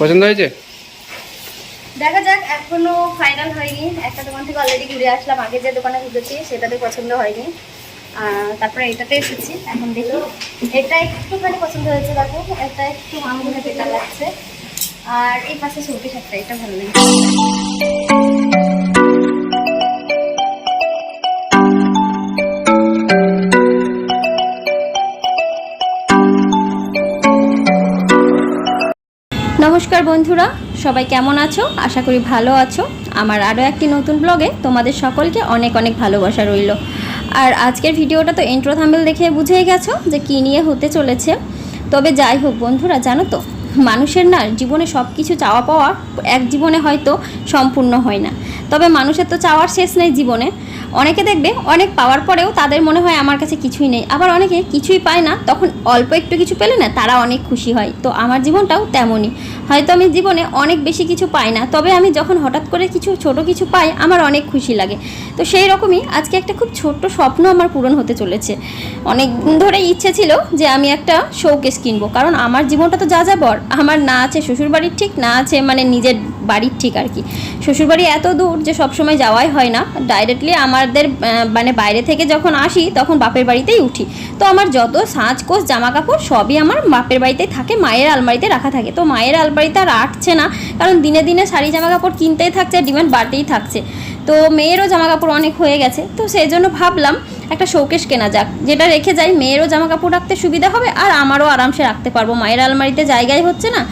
পছন্দ হয়েছে? দেখা যাক, এখনও ফাইনাল হয়নি। একটা দোকান থেকে অলরেডি ঘুরে আসলাম। আগে যে দোকানে ঘুরেছি, সেটাতে পছন্দ হয়নি। তারপরে এটাতে এসেছি, এখন দেখি। এটা একটুখানি পছন্দ হয়েছে, দেখো। এটা একটু আঙুলে বেটা লাগছে আর এই পাশে চৌকি একটা এটা ভালো লাগে। নমস্কার বন্ধুরা, সবাই কেমন আছো? আশা করি ভালো আছো। আমার আরও একটি নতুন ব্লগে তোমাদের সকলকে অনেক অনেক ভালোবাসা রইল। আর আজকের ভিডিওটা তো এন্ট্রো থাম্বেল দেখে বুঝেই গেছো যে কী নিয়ে হতে চলেছে। তবে যাই হোক বন্ধুরা, জানো তো, মানুষের না জীবনে সব কিছু চাওয়া পাওয়া এক জীবনে হয়তো সম্পূর্ণ হয় না। তবে মানুষের তো চাওয়ার শেষ নেই জীবনে। অনেকে দেখবে অনেক পাওয়ার পরেও তাদের মনে হয় আমার কাছে কিছুই নেই। আবার অনেকে কিছুই পায় না, তখন অল্প একটু কিছু পেলে না তারা অনেক খুশি হয়। তো আমার জীবনটাও তেমনই। হয়তো আমি জীবনে অনেক বেশি কিছু পাই না, তবে আমি যখন হঠাৎ করে কিছু, ছোট কিছু পাই, আমার অনেক খুশি লাগে। তো সেই রকমই আজকে একটা খুব ছোট্ট স্বপ্ন আমার পূরণ হতে চলেছে। অনেক ধরে ইচ্ছে ছিল যে আমি একটা শোকেস কিনবো, কারণ আমার জীবনটা তো যা যা বর, আমার না আছে শ্বশুরবাড়ির ঠিক, না আছে মানে নিজের বাড়ির ঠিক আর কি। শ্বশুরবাড়ি এত দূর যে সবসময় যাওয়াই হয় না ডাইরেক্টলি আমাদের মানে বাইরে থেকে যখন আসি, তখন বাপের বাড়িতেই উঠি। তো আমার যত সাজকোষ জামা কাপড় সবই আমার বাপের বাড়িতেই থাকে, মায়ের আলমারিতে রাখা থাকে। তো মায়ের আলমারিতে আর আটছে না, কারণ দিনে দিনে শাড়ি জামা কাপড় কিনতেই থাকছে, ডিমান্ড বাড়তেই থাকছে। তো মেয়েরও জামা কাপড় অনেক হয়ে গেছে। তো সেই জন্য ভাবলাম একটা শোকেশ কেনা যাক, যেটা রেখে যাই, মেয়েরও জামা কাপড় রাখতে সুবিধা হবে, আর আমারও আরামসে রাখতে পারব। মায়ের আলমারিতে জায়গায় হচ্ছে না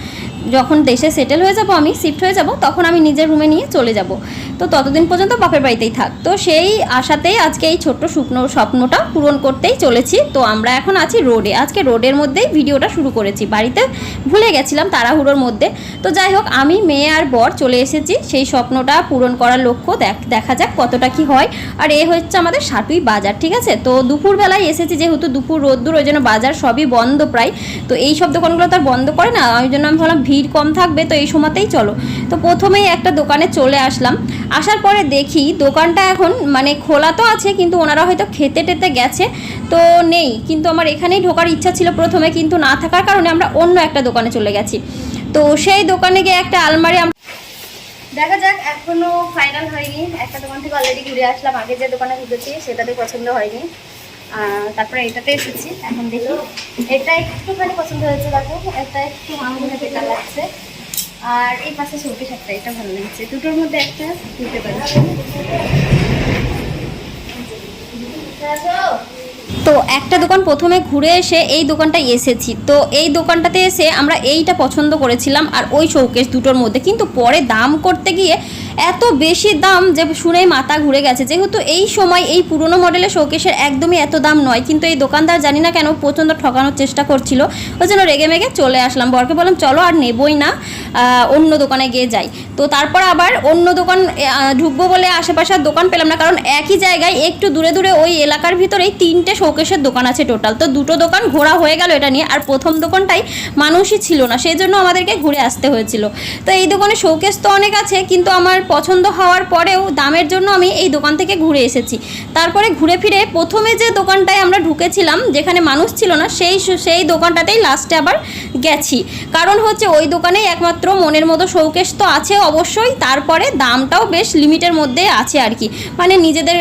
যখন দেশে সেটেল হয়ে যাব আমি শিফট হয়ে যাব, তখন আমি নিজের রুমে নিয়ে চলে যাব। তো ততদিন পর্যন্ত বাপের বাড়িতেই থাক। তো সেই আশাতেই আজকে এই ছোট্ট শুকনো স্বপ্নটা পূরণ করতেই চলেছি। তো আমরা এখন আছি রোডে আজকে রোডের মধ্যেই ভিডিওটা শুরু করেছি। বাড়িতে ভুলে গেছিলাম তাড়াহুড়োর মধ্যে। তো যাই হোক, আমি, মেয়ে আর বর চলে এসেছি। সেই স্বপ্নটা পূরণ করার লক্ষ্য দেখ- দেখা যাক কতটা কি হয়। আর এ হচ্ছে আমাদের সাটুই বাজার, ঠিক আছে? তো দুপুরবেলায় এসেছি যেহেতু দুপুর রোদ্দুর, ওই জন্য বাজার সবই বন্ধ প্রায়। তো এই সব দোকানগুলো তো আর বন্ধ করে না। ওই জন্য আমি ভাবলাম ভিড় কম থাকবে, তো এই সময়তেই চলো। তো প্রথমেই একটা দোকানে চলে আসলাম। আসার পরে দেখি দোকানটা এখন মানে খোলা তো আছে, কিন্তু ওনারা হয়তো খেতে টেতে গেছে। তো নেই, কিন্তু আমার এখানেই ঢোকার ইচ্ছা ছিল প্রথমে, কিন্তু না থাকার কারণে আমরা অন্য একটা দোকানে চলে গেছি। তো সেই দোকানে গিয়ে একটা আলমারি আম- দেখা যাক, এখনও ফাইনাল হয়নি। একটা দোকান থেকে অলরেডি ঘুরে আসলাম। আগে যে দোকানে ঘুরেছি সেটাতে পছন্দ হয়নি। তারপরে এটাতে এসেছি। এখন দেখি। এটা একটুখানি পছন্দ হয়েছে, দেখো। এটা একটু আঙুলে বেটা লাগছে আর এই পাশে চৌকি একটা এটা ভালো লাগছে। দুটোর মধ্যে একটা দিতে পারি। তো একটা দোকান প্রথমে ঘুরে এসে এই দোকানটায় এসেছি। তো এই দোকানটাতে এসে আমরা এইটা পছন্দ করেছিলাম আর ওই শোকেস দুটোর মধ্যে। কিন্তু পরে দাম করতে গিয়ে এত বেশি দাম যে শুনেই মাথা ঘুরে গেছে। যেহেতু এই সময় এই পুরনো মডেলের শোকেসের একদমই এত দাম নয়, কিন্তু এই দোকানদার জানি না কেন প্রচণ্ড ঠকানোর চেষ্টা করছিল। ওই জন্য রেগে মেগে চলে আসলাম। বরকে বললাম, চলো আর নেবই না অন্য দোকানে গিয়ে যাই। তো তারপর আবার অন্য দোকান ঢুকবো বলে আশেপাশে আর দোকান পেলাম না, কারণ একই জায়গায় একটু দূরে দূরে ওই এলাকার ভিতরেই তিনটে শোকেসের দোকান আছে টোটাল। তো দুটো দোকান ঘোরা হয়ে গেল এটা নিয়ে, আর প্রথম দোকানটাই মানুষই ছিল না সেই জন্য আমাদেরকে ঘুরে আসতে হয়েছিল। তো এই দোকানে শোকেস তো অনেক আছে, কিন্তু আমার পছন্দ হওয়ার পরেও দামের জন্য আমি এই দোকান থেকে ঘুরে এসেছি। তারপরে ঘুরে ফিরে প্রথমে যে দোকানটায় আমরা ঢুকেছিলাম, যেখানে মানুষ ছিল না, সেই সেই দোকানটাতেই লাস্টে আবার গেছি। কারণ হচ্ছে ওই দোকানেই একমাত্র মনের মতো শৌকেশ তো আছে অবশ্যই, তারপরে দামটাও বেশ লিমিটের মধ্যে আছে আর কি। মানে নিজেদের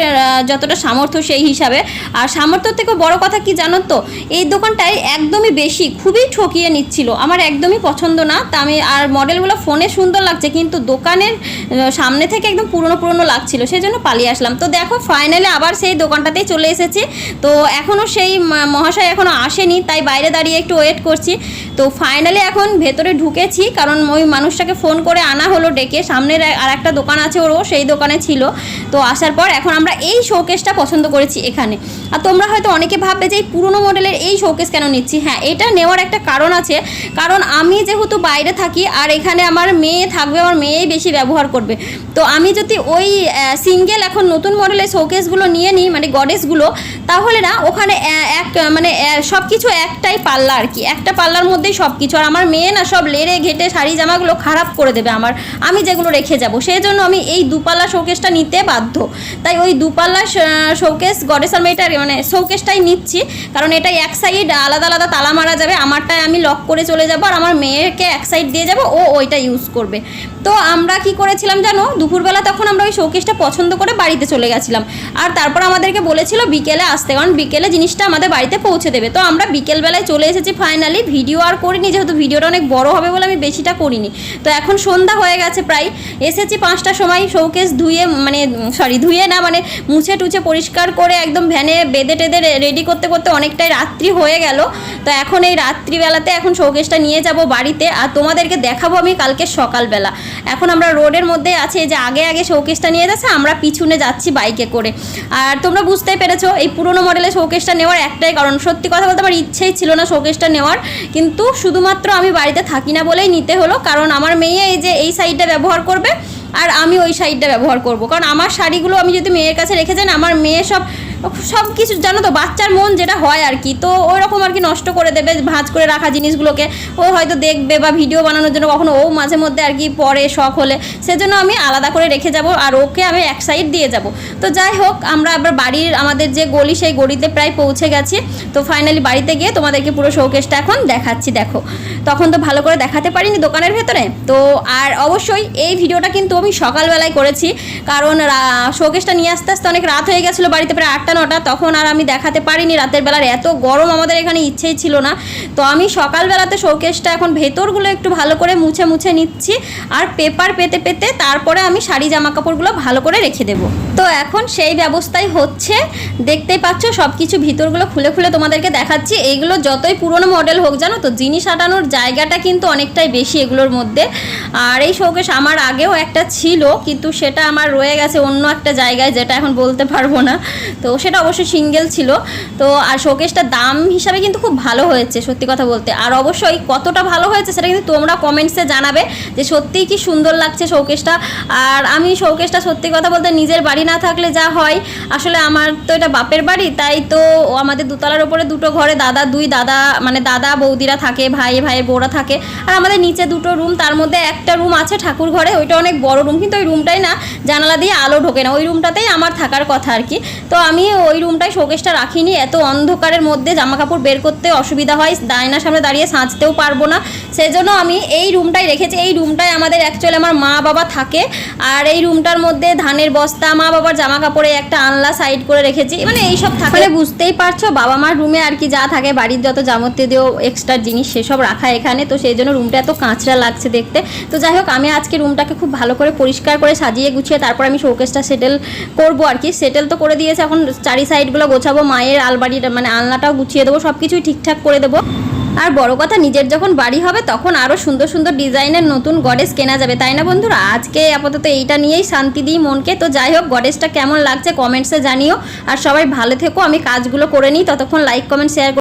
যতটা সামর্থ্য সেই হিসাবে। আর সামর্থ্য থেকে বড় কথা কি জানো তো? এই দোকানটায় একদমই বেশি, খুবই ঠকিয়ে নিচ্ছিল। আমার একদমই পছন্দ না। তা আমি, আর মডেলগুলো ফোনে সুন্দর লাগছে, কিন্তু দোকানের সামনে থেকে একদম পুরনো পুরনো লাগছিল সেই জন্য পালিয়ে আসলাম। তো দেখো, ফাইনালি আবার সেই দোকানটাতেই চলে এসেছি। তো এখনও সেই মহাশয় এখনও আসেনি, তাই বাইরে দাঁড়িয়ে একটু ওয়েট করছি। তো ফাইনালি এখন ভেতরে ঢুকেছি, কারণ ওই মানুষটাকে ফোন করে আনা হলো ডেকে। সামনের আর একটা দোকান আছে ওরও, সেই দোকানে ছিল। তো আসার পর এখন আমরা এই শোকেসটা পছন্দ করেছি এখানে। আর তোমরা হয়তো অনেকে ভাববে যে এই পুরনো মডেলের এই শোকেস কেন নিচ্ছি? হ্যাঁ এটা নেওয়ার একটা কারণ আছে। কারণ আমি যেহেতু বাইরে থাকি, আর এখানে আমার মেয়ে থাকবে, আমার মেয়েই বেশি ব্যবহার করবে। তো আমি যদি ওই সিঙ্গেল এখন নতুন মডেলের শোকেসগুলো নিয়ে নিই মানে গডেসগুলো তাহলে না, ওখানে এক মানে সব কিছু একটাই পাল্লা আর কি। একটা পাল্লার মধ্যেই সব কিছু আর আমার মেয়ে না সব লেড়ে ঘেটে শাড়ি জামাগুলো খারাপ করে দেবে আমার। আমি যেগুলো রেখে যাব সেই জন্য আমি এই দুপাল্লা শোকেসটা নিতে বাধ্য। তাই ওই দুপাল্লা শোকেস গডেস মেয়েটার মানে শোকেসটাই নিচ্ছি। কারণ এটা এক সাইড আলাদা আলাদা তালা মারা যাবে আমারটায় আমি লক করে চলে যাব আর আমার মেয়েকে এক সাইড দিয়ে যাব, ও ওইটা ইউজ করবে। তো আমরা কি করেছিলাম জানো, দুপুরবেলা তখন আমরা ওই শোকেসটা পছন্দ করে বাড়িতে চলে গেছিলাম। আর তারপর আমাদেরকে বলেছিল বিকেলে আসতে, কারণ বিকেলে জিনিসটা আমাদের বাড়িতে পৌঁছে দেবে। তো আমরা বিকেলবেলায় চলে এসেছি ফাইনালি ভিডিও আর করিনি, যেহেতু ভিডিওটা অনেক বড় হবে বলে আমি বেশিটা করিনি। তো এখন সন্ধ্যা হয়ে গেছে প্রায়। এসেছি পাঁচটার সময় শোকেস ধুয়ে মানে সরি ধুয়ে না মানে মুছে টুছে পরিষ্কার করে একদম ভ্যানে বেঁধে টেঁধে রেডি করতে করতে অনেকটাই রাত্রি হয়ে গেল। তো এখন এই রাত্রিবেলাতে এখন শোকেসটা নিয়ে যাব বাড়িতে। আর তোমাদেরকে দেখাবো আমি কালকে সকালবেলা। এখন আমরা রোডের মধ্যে আছে যে আগে আগে শোকেসটা নিয়ে যাচ্ছে, আমরা পিছনে যাচ্ছি বাইকে করে। আর তোমরা বুঝতেই পেরেছ, এই পুরোনো মডেলের শোকেসটা নেওয়ার একটাই কারণ। সত্যি কথা বলতে আমার ইচ্ছেই ছিল না শোকেসটা নেওয়ার। কিন্তু শুধুমাত্র আমি বাড়িতে থাকি না বলেই নিতে হলো, কারণ আমার মেয়ে এই যে এই সাইডটা ব্যবহার করবে আর আমি ওই সাইডটা ব্যবহার করব। কারণ আমার শাড়িগুলো আমি যদি মেয়ের কাছে রেখে যাই না, আমার মেয়ে সব সব কিছু জানো তো, বাচ্চার মন যেটা হয় আর কি। তো ওই রকম আর কি নষ্ট করে দেবে, ভাঁজ করে রাখা জিনিসগুলোকে। ও হয়তো দেখবে বা ভিডিও বানানোর জন্য কখনো ও মাঝে মধ্যে আর কি পরে শখ হলে। সেজন্য আমি আলাদা করে রেখে যাব আর ওকে আমি এক সাইড দিয়ে যাব। তো যাই হোক, আমরা আবার বাড়ির আমাদের যে গলি, সেই গলিতে প্রায় পৌঁছে গেছি। তো ফাইনালি বাড়িতে গিয়ে তোমাদেরকে পুরো শোকেসটা এখন দেখাচ্ছি, দেখো। তখন তো ভালো করে দেখাতে পারিনি দোকানের ভেতরে। তো আর অবশ্যই এই ভিডিওটা কিন্তু আমি সকালবেলায় করেছি। কারণ শোকেসটা নিয়ে আসতে আসতে অনেক রাত হয়ে গেছিল, বাড়িতে প্রায় আটটা নটা তখন আর আমি দেখাতে পারিনি। রাতের বেলার এত গরম আমাদের এখানে ইচ্ছেই ছিল না। তো আমি সকালবেলাতে শোকেসটা এখন ভেতরগুলো একটু ভালো করে মুছে মুছে নিচ্ছি। আর পেপার পেতে পেতে তারপরে আমি শাড়ি জামা কাপড়গুলো ভালো করে রেখে দেবো। তো এখন সেই ব্যবস্থাই হচ্ছে। দেখতেই পাচ্ছ সব কিছু ভিতরগুলো খুলে খুলে তোমাদেরকে দেখাচ্ছি। এইগুলো যতই পুরনো মডেল হোক, জানো তো, জিনিস আটানোর জায়গাটা কিন্তু অনেকটাই বেশি এগুলোর মধ্যে। আর এই শোকেস আমার আগেও একটা ছিল, কিন্তু সেটা আমার রয়ে গেছে অন্য একটা জায়গায়, যেটা এখন বলতে পারব না। তো সেটা অবশ্যই সিঙ্গেল ছিল। তো আর শোকেসটার দাম হিসাবে কিন্তু খুব ভালো হয়েছে, সত্যি কথা বলতে। আর অবশ্যই কতটা ভালো হয়েছে সেটা কিন্তু তোমরা কমেন্টসে জানাবে যে সত্যিই কি সুন্দর লাগছে শোকেসটা। আর আমি শোকেসটা সত্যি কথা বলতে নিজের বাড়ি না থাকলে যা হয়, আসলে আমার তো এটা বাপের বাড়ি, তাই তো আমাদের দুতলার ওপরে দুটো ঘরে দাদা, দুই দাদা মানে দাদা, বৌদিরা থাকে, ভাই ভাইয়ের বউরা থাকে। আর আমাদের নিচে দুটো রুম, তার মধ্যে একটা রুম আছে ঠাকুর ঘরে, ওইটা অনেক বড় রুম, কিন্তু ওই রুমটাই না জানালা দিয়ে আলো ঢোকে না, ওই রুমটাতেই আমার থাকার কথা আর কি। তো আমি ওই রুমটায় শোকেসটা রাখিনি, এত অন্ধকারের মধ্যে জামা কাপড় বের করতে অসুবিধা হয় দায়নার সামনে দাঁড়িয়ে সাঁচতেও পারব না। সেজন্য আমি এই রুমটাই রেখেছি, এই রুমটায় আমাদের অ্যাকচুয়ালি আমার মা বাবা থাকে। আর এই রুমটার মধ্যে ধানের বস্তা মা বাবার জামা কাপড়ে একটা আনলা সাইড করে রেখেছি মানে এইসব থাকে। মানে বুঝতেই পারছ বাবা মার রুমে আর কি যা থাকে, বাড়ির যত যাবতীয় এক্সট্রা জিনিস সেসব রাখা এখানে, তো সেই জন্য রুমটা এত কাঁচরা লাগছে দেখতে। তো যাই হোক, আমি আজকে রুমটাকে খুব ভালো করে পরিষ্কার করে সাজিয়ে গুছিয়ে তারপর আমি শোকেসটা সেটেল করব আর কি। সেটেল তো করে দিয়েছে, এখন চারি সাইডগুলো গোছাবো, মায়ের আলবাড়িটা মানে আলনাটাও গুছিয়ে দেবো সব কিছুই ঠিকঠাক করে দেবো। আর বড় কথা, নিজের যখন বাড়ি হবে, তখন আরও সুন্দর সুন্দর ডিজাইনের নতুন গডেস কেনা যাবে। তাই না বন্ধুরা? আজকে আপাতত এইটা নিয়েই শান্তি দিই মনকে। তো যাই হোক গডেসটা কেমন লাগছে কমেন্টসে জানিও। আর সবাই ভালো থেকো, আমি কাজগুলো করে নিই। ততক্ষণ লাইক কমেন্ট শেয়ার